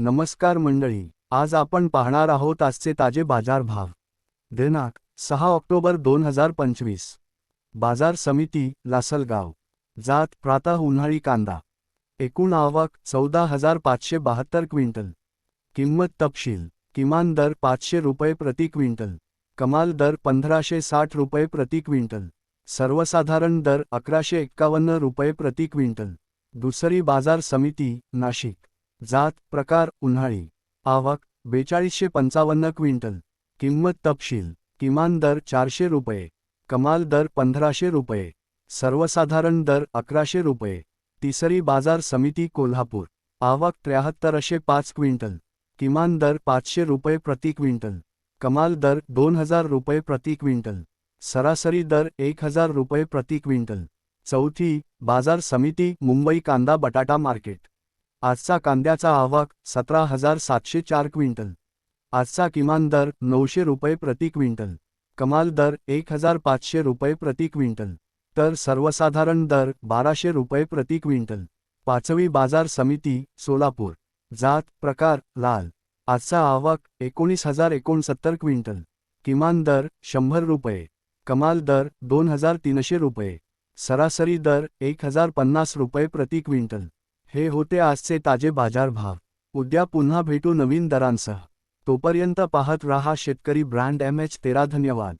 नमस्कार मंडळी आज आपण पाहणार आहोत आजचे ताजे बाजार भाव. दिनांक सहा ऑक्टोबर दोन हजार पंचवीस. बाजार समिती लासलगाव. जात प्रातः उन्हाळी कांदा. एकूण आवक चौदा हजार पाचशे बहात्तर क्विंटल. किंमत तपशील किमान दर पाचशे रुपये प्रति क्विंटल. कमाल दर पंधराशे साठ रुपये प्रति क्विंटल. सर्वसाधारण दर अकराशे एक्कावन्न रुपये प्रति क्विंटल. दुसरी बाजार समिती नाशिक. जात प्रकार उन्हाळी. आवक बेचाळीसशे पंचावन्न क्विंटल. किंमत तपशील किमान दर चारशे रुपये. कमाल दर पंधराशे रुपये. सर्वसाधारण दर अकराशे रुपये. तिसरी बाजार समिती कोल्हापूर. आवक त्र्याहत्तरशे पाच क्विंटल. किमान दर पाचशे रुपये प्रति क्विंटल. कमाल दर दोन हजार रुपये प्रति क्विंटल. सरासरी दर एक हजार रुपये प्रति क्विंटल. चौथी बाजार समिती मुंबई कांदा बटाटा मार्केट. आजचा कांद्याचा आवक सतरा हजार सातशे चार क्विंटल. आजचा किमान दर नऊशे रुपये प्रति क्विंटल. कमाल दर एक हजार पाचशे रुपये प्रति क्विंटल. तर सर्वसाधारण दर बाराशे रुपये प्रति क्विंटल. पाचवी बाजार समिती सोलापूर. जात प्रकार लाल. आजचा आवक एकोणीस हजार एकोणसत्तर क्विंटल. किमान दर शंभर रुपये. कमाल दर दोन हजार तीनशे रुपये. सरासरी दर एक हजार पन्नास रुपये प्रति क्विंटल. हे होते आजचे ताजे बाजार भाव. उद्या पुन्हा भेटू नवीन दरांसह. तोपर्यंत पाहत रहा शेतकरी ब्रँड एम एच तेरा धन्यवाद.